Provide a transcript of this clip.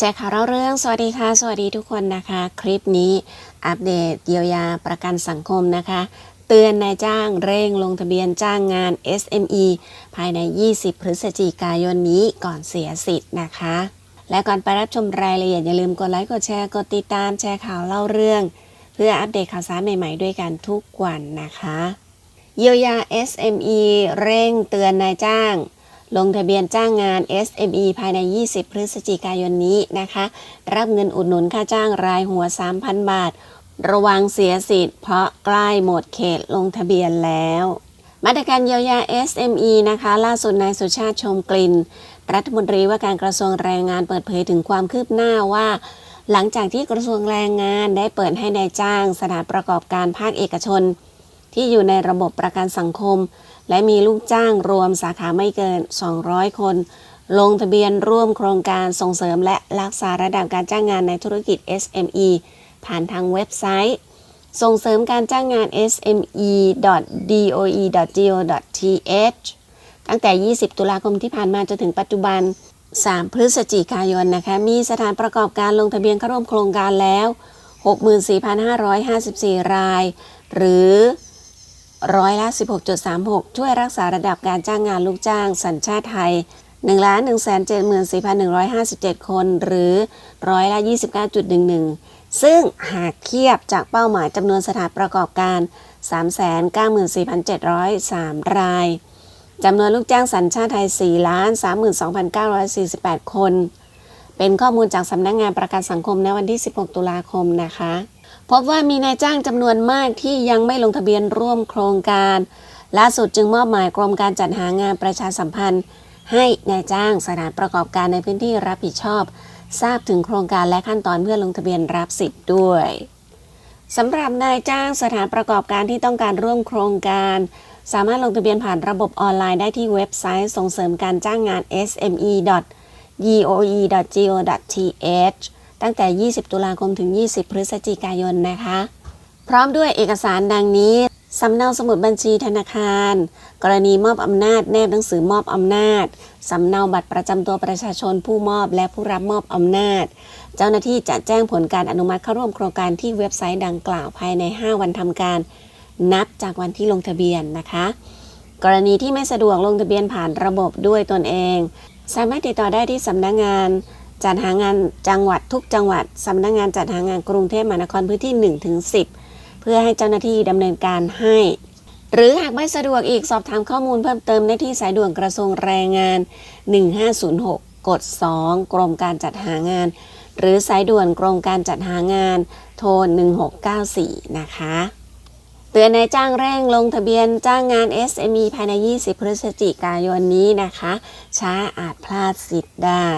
แชร์ข่าวเล่าเรื่อง สวัสดีค่ะ สวัสดีทุกคนนะคะ คลิปนี้อัปเดตเยียวยาประกันสังคมนะคะ เตือนนายจ้างเร่งลงทะเบียนจ้างงาน SME ภายใน 20 พฤศจิกายนนี้ก่อนเสียสิทธิ์นะคะ และก่อนไปรับชมรายละเอียดอย่าลืมกดไลค์กดแชร์กดติดตามแชร์ข่าวเล่าเรื่อง เพื่ออัปเดตข่าวสารใหม่ๆด้วยกันทุกวันนะคะ เยียวยา SME เร่งเตือนนายจ้าง ลงทะเบียนจ้างงาน SME ภายใน 20 พฤศจิกายนนี้นะคะ รับเงินอุดหนุนค่าจ้างรายหัว 3,000 บาท ระวังเสียสิทธิ์เพราะใกล้หมดเขตลงทะเบียนแล้ว มาตรการเยียวยา SME นะคะ ล่าสุดนายสุชาติชมกลิ่น รัฐมนตรีว่าการกระทรวงแรงงานเปิดเผยถึงความคืบหน้าว่าหลังจากที่กระทรวงแรงงานได้เปิดให้นายจ้าง สถานประกอบการภาคเอกชน ที่อยู่ในระบบประกันสังคม และมีลูกจ้างรวมสาขาไม่เกิน 200 คน ลงทะเบียนร่วมโครงการส่งเสริมและรักษาระดับการจ้างงานในธุรกิจ SME ผ่านทางเว็บไซต์ ส่งเสริมการจ้างงาน sme.doe.go.th ตั้งแต่ 20 ตุลาคมที่ผ่านมาจนถึงปัจจุบัน 3 พฤศจิกายนนะคะ มีสถานประกอบการลงทะเบียนเข้าร่วมโครงการแล้ว 64,554 ราย หรือ ร้อยละ 16.36 ช่วยรักษาระดับการจ้างงานลูกจ้างสัญชาติไทย 1 1 7 4 1 5 7 คน หรือร้อยละ 29.11 ซึ่งหากเทียบจากเป้าหมายจำนวนสถานประกอบการ 394,703 ราย จำนวนลูกจ้างสัญชาติไทย 4 32,948 คน เป็นข้อมูลจากสำนักงงานประกันสังคมในวันที่ 16 ตุลาคมนะคะ พบว่ามีนายจ้างจำนวนมากที่ยังไม่ลงทะเบียนร่วมโครงการ ล่าสุดจึงมอบหมายกรมการจัดหางานประชาสัมพันธ์ ให้นายจ้างสถานประกอบการในพื้นที่รับผิดชอบ ทราบถึงโครงการและขั้นตอนเพื่อลงทะเบียนรับสิทธิ์ด้วยสำหรับนายจ้างสถานประกอบการที่ต้องการร่วมโครงการ สามารถลงทะเบียนผ่านระบบออนไลน์ได้ที่เว็บไซต์ส่งเสริมการจ้างงาน sme.doe.go.th ตั้งแต่ 20 ตุลาคมถึง 20 พฤศจิกายนนะคะ พร้อมด้วยเอกสารดังนี้สำเนาสมุดบัญชีธนาคาร กรณีมอบอำนาจแนบหนังสือมอบอำนาจสำเนาบัตรประจำตัวประชาชนผู้มอบและผู้รับมอบอำนาจ เจ้าหน้าที่จะแจ้งผลการอนุมัติเข้าร่วมโครงการที่เว็บไซต์ดังกล่าวภายใน 5 วันทำการ นับจากวันที่ลงทะเบียนนะคะ กรณีที่ไม่สะดวกลงทะเบียนผ่านระบบด้วยตนเอง สามารถติดต่อได้ที่สำนักงาน จัดหางานจังหวัดทุกจังหวัดสำนักงานจัดหางานกรุงเทพมหานครพื้นที่1ถึง10 เพื่อให้เจ้าหน้าที่ดำเนินการให้ หรือหากไม่สะดวกอีกสอบถามข้อมูลเพิ่มเติมได้ที่สายด่วนกระทรวงแรงงาน 1506 กด 2 กรมการจัดหางาน หรือสายด่วนกรมการจัดหางาน โทร 1694 นะคะเตือนนายจ้างเร่งลงทะเบียนจ้างงาน SME ภายใน 20 พฤศจิกายนนี้นะคะ ช้าอาจพลาดสิทธิ์ได้